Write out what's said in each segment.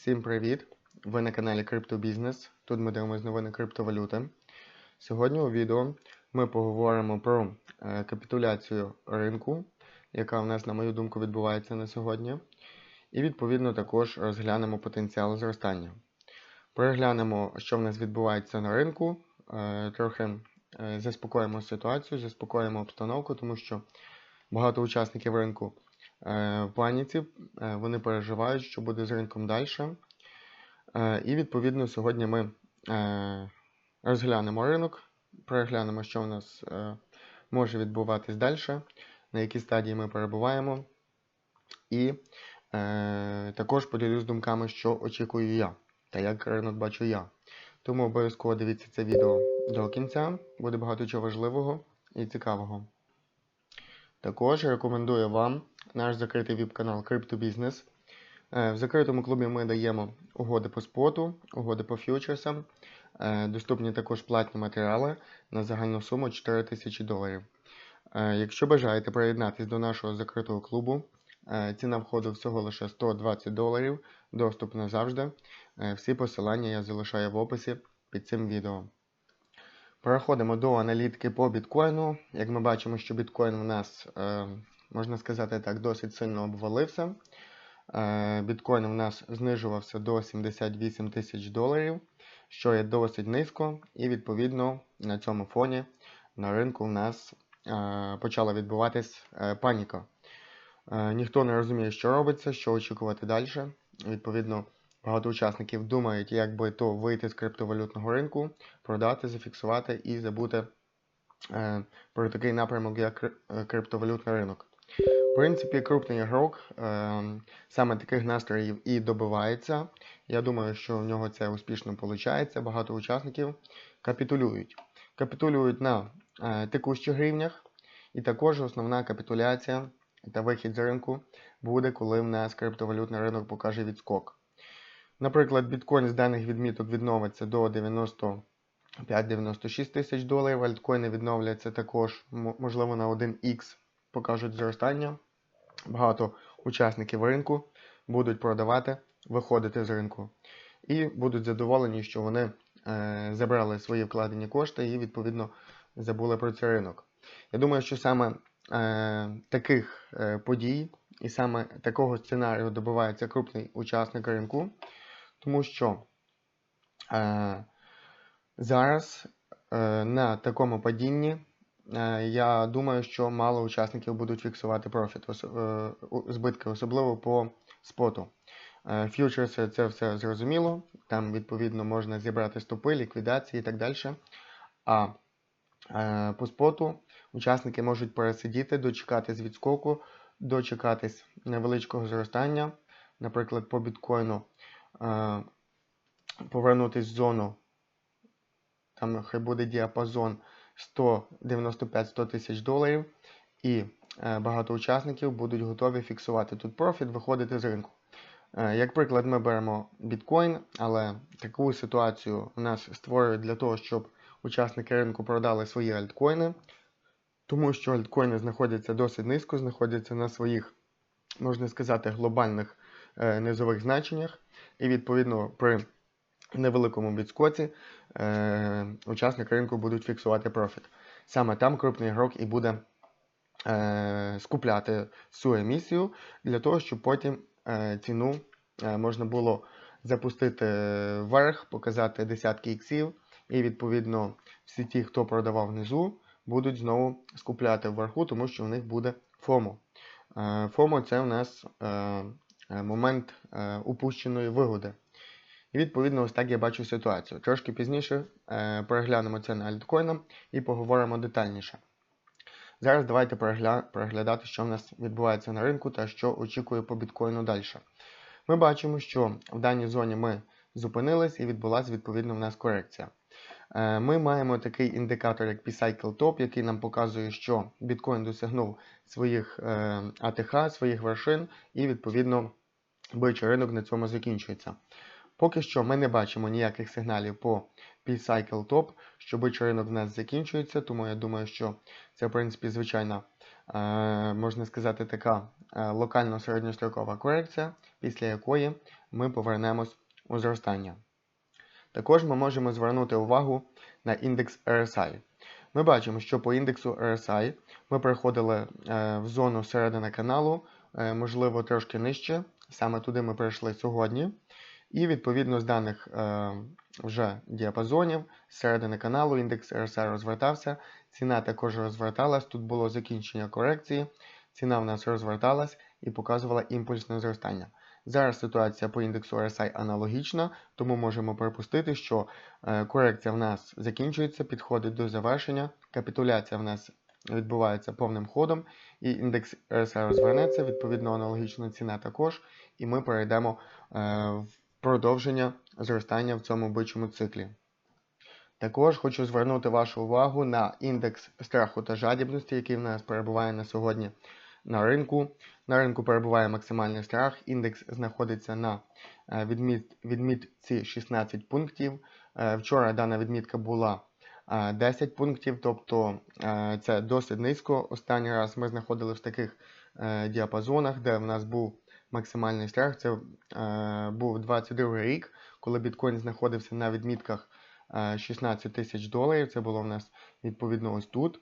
Всім привіт! Ви на каналі Криптобізнес. Тут ми дивимося новини криптовалюти. Сьогодні у відео ми поговоримо про е, капітуляцію ринку, яка у нас, на мою думку, відбувається на сьогодні. І відповідно також розглянемо потенціал зростання. Переглянемо, що в нас відбувається на ринку, е, трохи е, заспокоїмо ситуацію, заспокоїмо обстановку, тому що багато учасників ринку е, в паніці, е, вони переживають, що буде з ринком далі. Е, І відповідно сьогодні ми розглянемо ринок, переглянемо, що у нас може відбуватись далі, на якій стадії ми перебуваємо. І також поділюсь думками, що очікую я та як ринок бачу я. Тому обов'язково дивіться це відео до кінця, буде багато чого важливого і цікавого. Також рекомендую вам наш закритий віп-канал CryptoBusiness. Е, В закритому клубі ми даємо угоди по споту, угоди по фьючерсам. Е, Доступні також платні матеріали на загальну суму 4 тисячі доларів. Е, Якщо бажаєте приєднатись до нашого закритого клубу, ціна входу всього лише 120 доларів, доступ назавжди. Всі посилання я залишаю в описі під цим відео. Переходимо до аналітики по біткоїну. Як ми бачимо, що біткоін у нас, е, можна сказати так, досить сильно обвалився. Е, Біткоін у нас знижувався до 78 тисяч доларів, що є досить низько, і відповідно на цьому фоні на ринку у нас е, почала відбуватись паніка. Ніхто не розуміє, що робиться, що очікувати далі. Відповідно, багато учасників думають, як би то вийти з криптовалютного ринку, продати, зафіксувати і забути е, про такий напрямок, як е, криптовалютний ринок. В принципі, крупний ігрок е, саме таких настроїв і добивається. Я думаю, що в нього це успішно виходить. Багато учасників капітулюють. Капітулюють на е, текущих гривнях, і також основна капітуляція та вихід з ринку буде, коли в нас криптовалютний ринок покаже відскок. Наприклад, біткоін з даних відміток відновиться до 95-96 тисяч доларів, альткоїни відновляться також, можливо, на 1х покажуть зростання. Багато учасників ринку будуть продавати, виходити з ринку. І будуть задоволені, що вони е, забрали свої вкладені кошти і, відповідно, забули про цей ринок. Я думаю, що саме е, таких е, подій і саме такого сценарію добивається крупний учасник ринку, тому що е, зараз е, на такому падінні е, я думаю, що мало учасників будуть фіксувати профіт, ос- е, збитки, особливо по споту. Е, Фьючерси це все зрозуміло, там відповідно можна зібрати стопи, ліквідації і так далі. А е, по споту учасники можуть пересидіти, дочекатись відскоку, дочекатись невеличкого зростання. Наприклад, по біткоїну повернутись в зону, там хай буде діапазон 195-100 тисяч доларів, і е, багато учасників будуть готові фіксувати тут профіт, виходити з ринку. Е, Як приклад, ми беремо біткоін, але таку ситуацію у нас створюють для того, щоб учасники ринку продали свої альткоїни, тому що альткоїни знаходяться досить низько, знаходяться на своїх, можна сказати, глобальних е, низових значеннях, і відповідно при невеликому відскоці е, учасники ринку будуть фіксувати профіт. Саме там крупний ігрок і буде е, скупляти всю емісію для того, щоб потім е, ціну е, можна було запустити вверх, показати десятки іксів, і відповідно всі ті, хто продавав внизу, будуть знову скупляти вверху, тому що у них буде ФОМО. Е, ФОМО це у нас е, момент е, упущеної вигоди. І відповідно, ось так я бачу ситуацію. Трошки пізніше е, переглянемо це на альткоїнам і поговоримо детальніше. Зараз давайте переглядати, що в нас відбувається на ринку та що очікує по біткоїну далі. Ми бачимо, що в даній зоні ми зупинились і відбулася відповідно в нас корекція. Е, Ми маємо такий індикатор, як P-Cycle Top, який нам показує, що біткоін досягнув своїх е, АТХ, своїх вершин, і відповідно бичий ринок на цьому закінчується. Поки що ми не бачимо ніяких сигналів по P-Cycle Top, що бичий ринок в нас закінчується, тому я думаю, що це, в принципі, звичайна, е, можна сказати, така е, локально середньострокова корекція, після якої ми повернемось у зростання. Також ми можемо звернути увагу на індекс RSI. Ми бачимо, що по індексу RSI ми переходили е, в зону середини каналу, можливо, трошки нижче. Саме туди ми прийшли сьогодні. І відповідно з даних е, вже діапазонів середини каналу індекс RSI розвертався. Ціна також розверталась. Тут було закінчення корекції. Ціна в нас розверталась і показувала імпульсне зростання. Зараз ситуація по індексу RSI аналогічна, тому можемо припустити, що е, корекція в нас закінчується, підходить до завершення, капітуляція в нас відбувається повним ходом, і індекс RSI розвернеться, відповідно, аналогічна ціна також, і ми перейдемо е, в продовження зростання в цьому бичому циклі. Також хочу звернути вашу увагу на індекс страху та жадібності, який в нас перебуває на сьогодні на ринку. На ринку перебуває максимальний страх. Індекс знаходиться на е, відміт, відмітці 16 пунктів. Е, Вчора дана відмітка була 10 пунктів, тобто е, це досить низько. Останній раз ми знаходилися в таких е, діапазонах, де в нас був максимальний страх. Це е, був 22 рік, коли біткоін знаходився на відмітках е, 16 тисяч доларів. Це було в нас відповідно ось тут.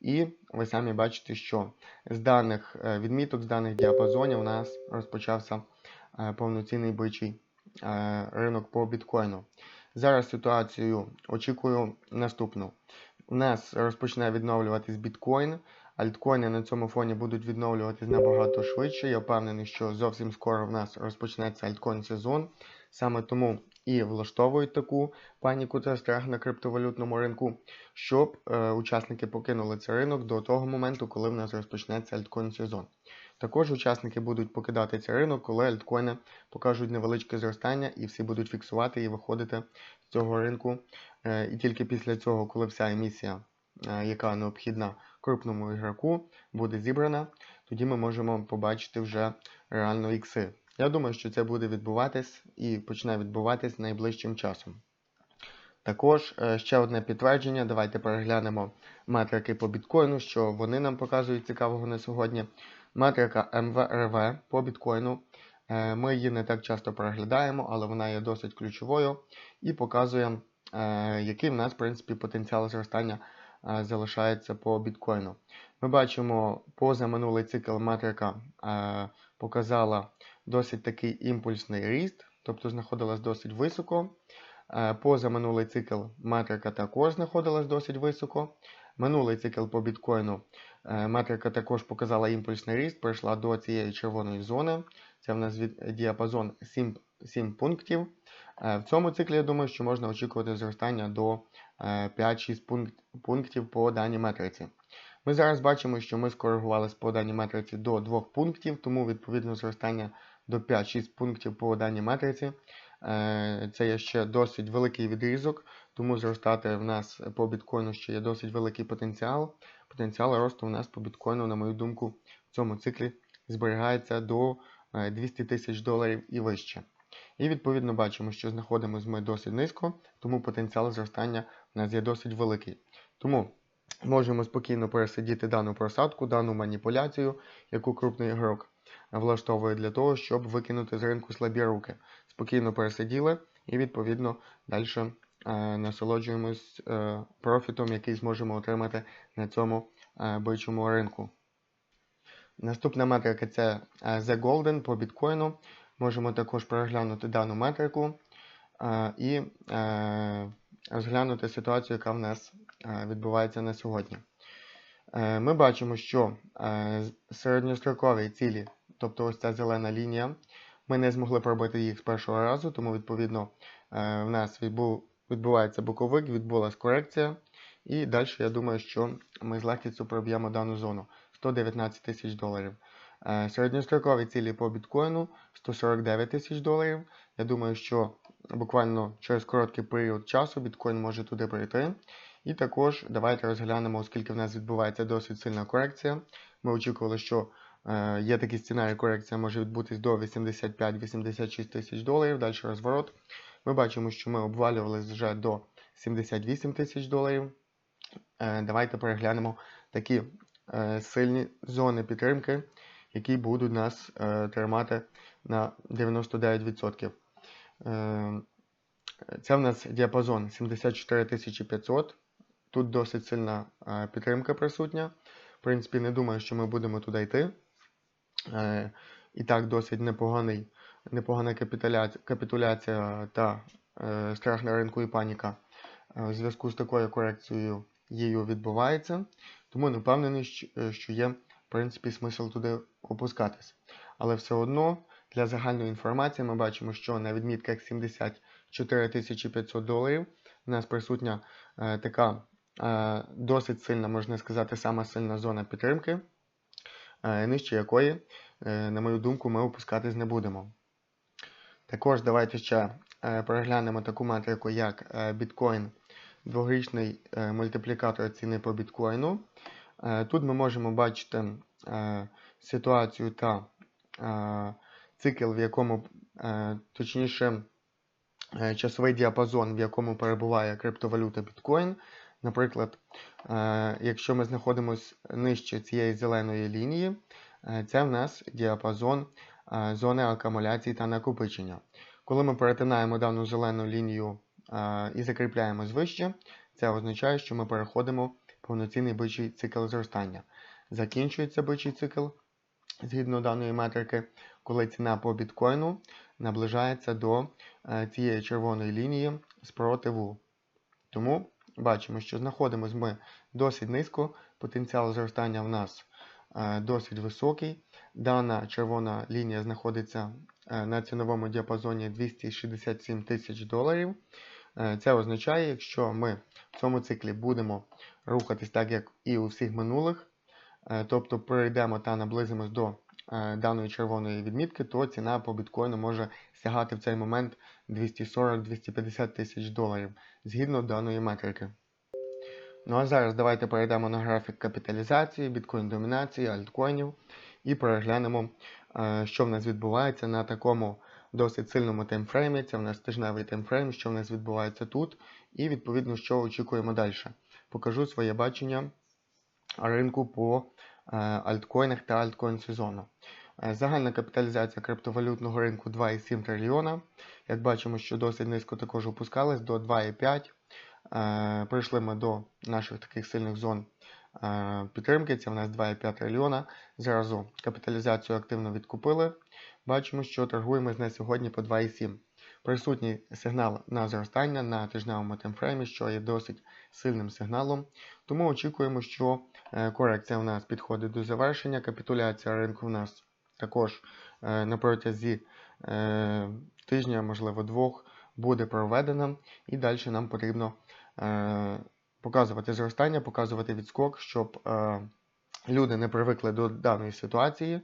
І ви самі бачите, що з даних відміток, з даних діапазонів у нас розпочався повноцінний бичий ринок по біткоїну. Зараз ситуацію очікую наступну. У нас розпочне відновлюватись біткоін. Альткоїни на цьому фоні будуть відновлюватись набагато швидше. Я впевнений, що зовсім скоро в нас розпочнеться альткоін сезон. Саме тому і влаштовують таку паніку та страх на криптовалютному ринку, щоб е, учасники покинули цей ринок до того моменту, коли в нас розпочнеться альткоін сезон. Також учасники будуть покидати цей ринок, коли альткоїни покажуть невеличке зростання і всі будуть фіксувати і виходити з цього ринку. Е, і тільки після цього, коли вся емісія, е, яка необхідна крупному ігроку, буде зібрана, тоді ми можемо побачити вже реально ікси. Я думаю, що це буде відбуватись і почне відбуватись найближчим часом. Також е, ще одне підтвердження. Давайте переглянемо метрики по біткоїну, що вони нам показують цікавого на сьогодні. Метрика МВРВ по біткоїну. Е, Ми її не так часто переглядаємо, але вона є досить ключовою і показує, е, який в нас, в принципі, потенціал зростання е, залишається по біткоїну. Ми бачимо, поза минулий цикл метрика показала досить такий імпульсний ріст, тобто знаходилась досить високо. Е, Поза минулий цикл метрика також знаходилась досить високо. Минулий цикл по біткоїну метрика також показала імпульсний ріст, прийшла до цієї червоної зони. Це в нас діапазон 7, 7 пунктів. Е, В цьому циклі я думаю, що можна очікувати зростання до е, 5-6 пункт, пунктів по даній метриці. Ми зараз бачимо, що ми скоригувалися по даній метриці до 2 пунктів, тому відповідно зростання до 5-6 пунктів по даній метриці. Е, Це є ще досить великий відрізок, тому зростати в нас по біткоїну ще є досить великий потенціал. Потенціал росту у нас по біткоїну, на мою думку, в цьому циклі зберігається до е, 200 тисяч доларів і вище. І відповідно бачимо, що знаходимося ми досить низько, тому потенціал зростання у нас є досить великий. Тому можемо спокійно пересидіти дану просадку, дану маніпуляцію, яку крупний ігрок влаштовує для того, щоб викинути з ринку слабі руки. Спокійно пересиділи і відповідно далі е, насолоджуємось е, профітом, який зможемо отримати на цьому е, бичому ринку. Наступна метрика це е, The Golden по біткоїну. Можемо також переглянути дану метрику е, і е, розглянути ситуацію, яка в нас е, відбувається на сьогодні. Е, Ми бачимо, що е, середньострокові цілі, тобто ось ця зелена лінія, ми не змогли пробити їх з першого разу, тому відповідно е, в нас відбув, відбувається боковик, відбулася корекція. І далі я думаю, що ми з легкістю проб'ємо дану зону 119 тисяч доларів. Е, Середньострокові цілі по біткоїну 149 тисяч доларів. Я думаю, що буквально через короткий період часу біткоін може туди прийти. І також давайте розглянемо, оскільки в нас відбувається досить сильна корекція. Ми очікували, що е, є такий сценарій, корекція може відбутись до 85-86 тисяч доларів, далі розворот. Ми бачимо, що ми обвалювалися вже до 78 тисяч доларів. Е, давайте переглянемо такі е, сильні зони підтримки, які будуть нас е, тримати на 99%. Е, це в нас діапазон 74 500. Тут досить сильна підтримка присутня. В принципі, не думаю, що ми будемо туди йти. І так, досить непоганий, непогана капітуляція, та е, страх на ринку і паніка е, в зв'язку з такою корекцією її відбувається. Тому не впевнений, що є, в принципі, смисл туди опускатись. Але все одно для загальної інформації ми бачимо, що на відмітках 74 500 доларів у нас присутня е, така е, досить сильна, можна сказати, сама сильна зона підтримки, е, нижче якої, е, на мою думку, ми опускатись не будемо. Також давайте ще е, переглянемо таку метрику, як е, біткоін, дворічний е, мультиплікатор ціни по біткоїну. Тут ми можемо бачити ситуацію та цикл, в якому, точніше, часовий діапазон, в якому перебуває криптовалюта біткоін. Наприклад, якщо ми знаходимося нижче цієї зеленої лінії, це в нас діапазон зони акумуляції та накопичення. Коли ми перетинаємо дану зелену лінію е, і закріпляємось вище, це означає, що ми переходимо повноцінний бичий цикл зростання. Закінчується бичий цикл згідно даної метрики, коли ціна по біткоїну наближається до е, цієї червоної лінії спротиву. Тому бачимо, що знаходимося ми досить низько, потенціал зростання в нас е, досить високий. Дана червона лінія знаходиться е, на ціновому діапазоні 267 тисяч доларів. Це означає, якщо ми в цьому циклі будемо рухатись так, як і у всіх минулих, тобто перейдемо та наблизимось до Е, даної червоної відмітки, то ціна по біткоїну може сягати в цей момент 240-250 тисяч доларів згідно даної метрики. Ну а зараз давайте перейдемо на графік капіталізації, біткоін домінації, альткоїнів і переглянемо, е, що в нас відбувається на такому досить сильному таймфреймі. Це в нас тижневий таймфрейм, що в нас відбувається тут, і відповідно, що очікуємо далі. Покажу своє бачення ринку по Е, альткоїнах та альткоін сезону. Е, загальна капіталізація криптовалютного ринку 2,7 трильйона. Як бачимо, що досить низько також опускались до 2,5. Е, прийшли ми до наших таких сильних зон підтримки. Це в нас 2,5 трильйона. Зразу капіталізацію активно відкупили. Бачимо, що торгуємо з на сьогодні по 2,7. Присутній сигнал на зростання на тижневому таймфреймі, що є досить сильним сигналом. Тому очікуємо, що е, корекція у нас підходить до завершення. Капітуляція ринку у нас також е, на протязі е, тижня, можливо, двох, буде проведена. І далі нам потрібно показувати зростання, показувати відскок, щоб люди не привикли до даної ситуації.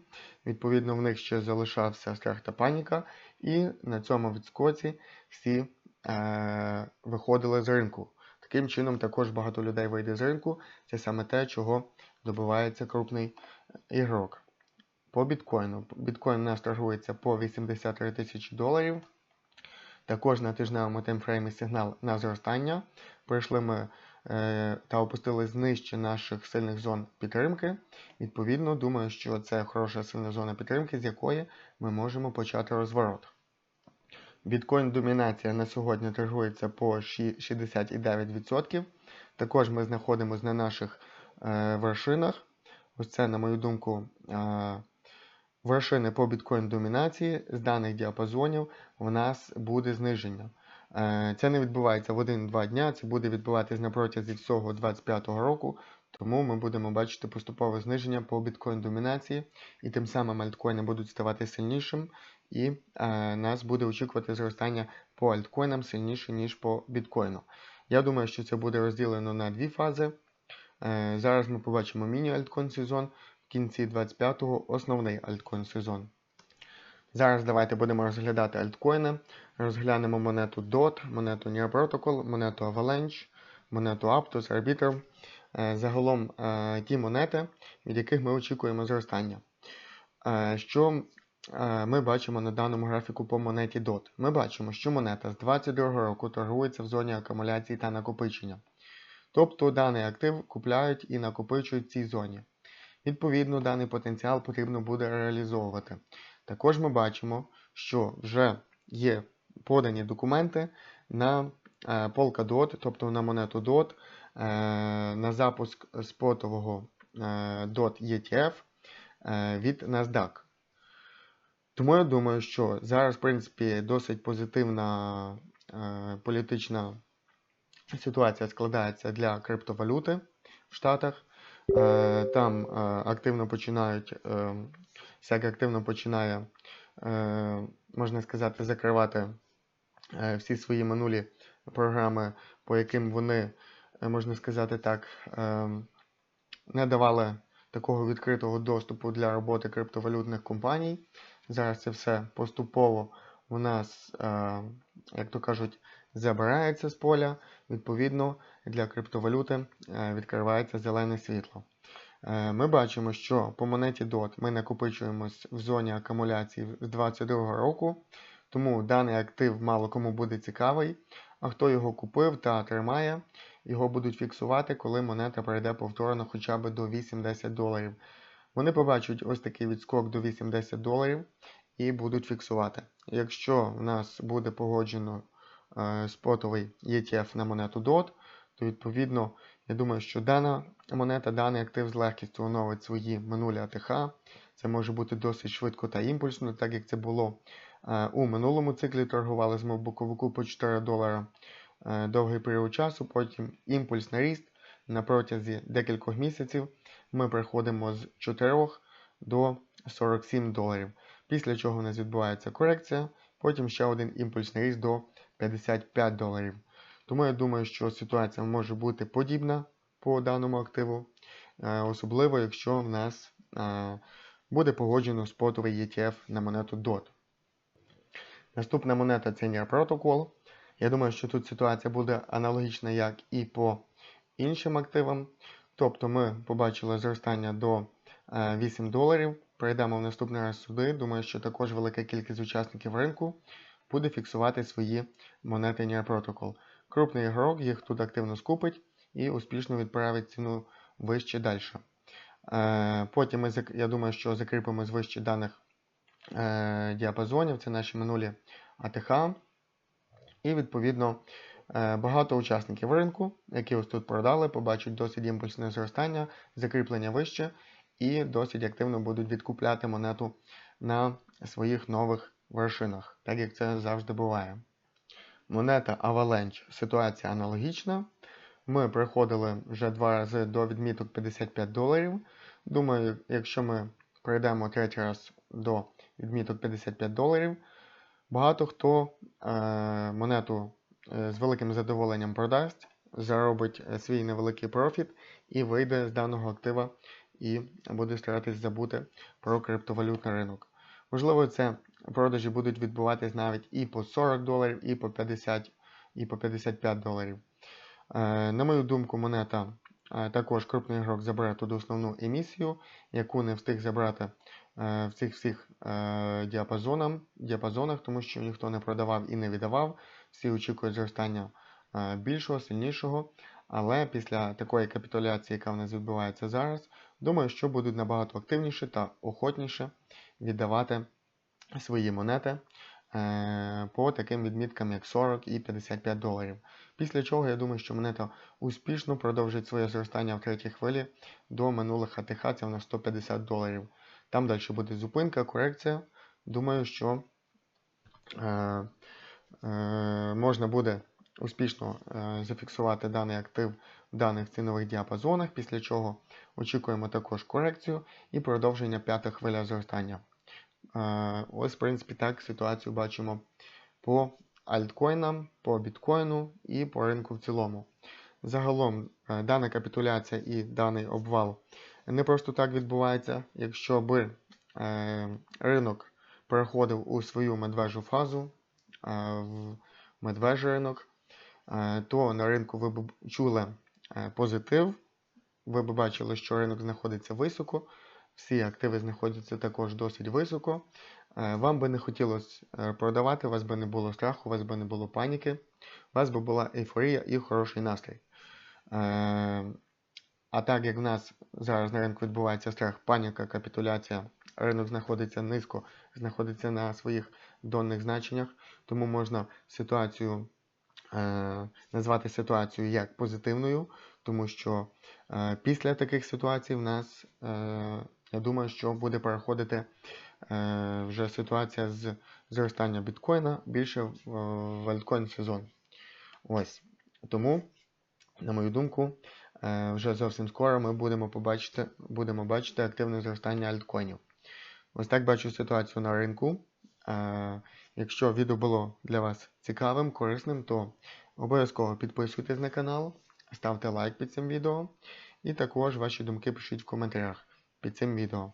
Відповідно, в них ще залишався страх та паніка. І на цьому відскоці всі е, виходили з ринку. Таким чином, також багато людей вийде з ринку. Це саме те, чого добивається крупний ігрок. По біткоїну. Біткоін у нас торгується по 83 тисячі доларів. Також на тижневому таймфреймі сигнал на зростання. Прийшли ми е, та опустились нижче наших сильних зон підтримки. Відповідно, думаю, що це хороша сильна зона підтримки, з якої ми можемо почати розворот. Біткоін домінація на сьогодні торгується по 69%. Також ми знаходимося на наших е, вершинах. Ось це, на мою думку, е, вершини по біткоін домінації з даних діапазонів у нас буде зниження. Е, це не відбувається в 1-2 дня, це буде відбуватись на протязі всього 2025 року. Тому ми будемо бачити поступове зниження по біткоін домінації, і тим самим альткоїни будуть ставати сильнішим, і е, нас буде очікувати зростання по альткоїнам сильніше, ніж по біткоїну. Я думаю, що це буде розділено на дві фази. Е, Зараз ми побачимо міні-альткоін сезон, в кінці 25-го основний альткоін сезон. Зараз давайте будемо розглядати альткоїни. Розглянемо монету DOT, монету Near Protocol, монету Avalanche, монету Aptos, Arbiter. Е, загалом е, ті монети, від яких ми очікуємо зростання. Е, що ми бачимо на даному графіку по монеті DOT? Ми бачимо, що монета з 2022 року торгується в зоні акумуляції та накопичення. Тобто даний актив купляють і накопичують в цій зоні. Відповідно, даний потенціал потрібно буде реалізовувати. Також ми бачимо, що вже є подані документи на е, Polkadot, тобто на монету DOT, е, на запуск спотового е, DOT ETF від NASDAQ. Тому я думаю, що зараз, в принципі, досить позитивна політична ситуація складається для криптовалюти в Штатах. Там активно починають, е, активно починає, е, можна сказати, закривати е, всі свої минулі програми, по яким вони, е, можна сказати так, не давали такого відкритого доступу для роботи криптовалютних компаній. Зараз це все поступово у нас, як то кажуть, забирається з поля. Відповідно, для криптовалюти відкривається зелене світло. Е, Ми бачимо, що по монеті DOT ми накопичуємось в зоні акумуляції з 2022 року, тому даний актив мало кому буде цікавий. А хто його купив та тримає, його будуть фіксувати, коли монета перейде повторно хоча б до 8-10 доларів. Вони побачать ось такий відскок до 80 доларів і будуть фіксувати. Якщо в нас буде погоджено е, спотовий ETF на монету DOT, то відповідно я думаю, що дана монета, даний актив з легкістю оновить свої минулі АТХ. Це може бути досить швидко та імпульсно, так як це було е, у минулому циклі. Торгували з боковику по 4 долара е, довгий період часу, потім імпульсний ріст на протязі декількох місяців. Ми приходимо з 4 до 47 доларів. Після чого у нас відбувається корекція, потім ще один імпульсний ріст до 55 доларів. Тому я думаю, що ситуація може бути подібна по даному активу, е, особливо якщо в нас е, буде погоджено спотовий ETF на монету DOT. Наступна монета це NIR Protocol. Я думаю, що тут ситуація буде аналогічна, як і по іншим активам. Тобто ми побачили зростання до 8 доларів. Перейдемо в наступний раз сюди. Думаю, що також велика кількість учасників ринку буде фіксувати свої монети NIR Protocol. Крупний ігрок їх тут активно скупить і успішно відправить ціну вище далі. Е, потім ми, я думаю, що закріпимо з вище даних е, діапазонів, це наші минулі АТХ. І, відповідно, е, багато учасників ринку, які ось тут продали, побачать досить імпульсне зростання, закріплення вище і досить активно будуть відкупляти монету на своїх нових вершинах, так як це завжди буває. Монета Avalanche ситуація аналогічна. Ми приходили вже два рази до відміток 55 доларів. Думаю, якщо ми прийдемо третій раз до відміток 55 доларів, багато хто е, монету е, з великим задоволенням продасть, заробить е, свій невеликий профіт і вийде з даного актива і буде старатись забути про криптовалютний ринок. Можливо, це продажі будуть відбуватись навіть і по 40 доларів, і по 50, і по 55 доларів. Е, на мою думку, монета е, також крупний ігрок забере тут основну емісію, яку не встиг забрати е, в цих всіх діапазонах, діапазонах, тому що ніхто не продавав і не віддавав. Всі очікують зростання більшого, сильнішого. Але після такої капітуляції, яка в нас відбувається зараз, думаю, що будуть набагато активніше та охотніше віддавати свої монети е, по таким відміткам, як 40 і 55 доларів. Після чого я думаю, що монета успішно продовжить своє зростання в третій хвилі до минулих АТХ, це в нас 150 доларів. Там далі буде зупинка, корекція. Думаю, що е, е, можна буде успішно е, зафіксувати даний актив в даних цінових діапазонах, після чого очікуємо також корекцію і продовження п'ята хвиля зростання. Е, ось, в принципі, так ситуацію бачимо по альткоїнам, по біткоїну і по ринку в цілому. Загалом, е, дана капітуляція і даний обвал не просто так відбувається. Якщо би ринок переходив у свою медвежу фазу, в медвежий ринок, Е, то на ринку ви б чули е, позитив. Ви б бачили, що ринок знаходиться високо, всі активи знаходяться також досить високо. Е, вам би не хотілося продавати, у вас би не було страху, у вас би не було паніки, у вас би була ейфорія і хороший настрій. А так як в нас зараз на ринку відбувається страх, паніка, капітуляція, ринок знаходиться низько, знаходиться на своїх донних значеннях, тому можна ситуацію е, назвати ситуацію як позитивною, тому що е, після таких ситуацій в нас, е, я думаю, що буде переходити е, вже ситуація з зростання біткоїна більше в, альткоін сезон. Ось. Тому, на мою думку, е, вже зовсім скоро ми будемо побачити, будемо бачити активне зростання альткоїнів. Ось так бачу ситуацію на ринку. Якщо відео було для вас цікавим, корисним, то обов'язково підписуйтесь на канал, ставте лайк під цим відео і також ваші думки пишіть в коментарях під цим відео.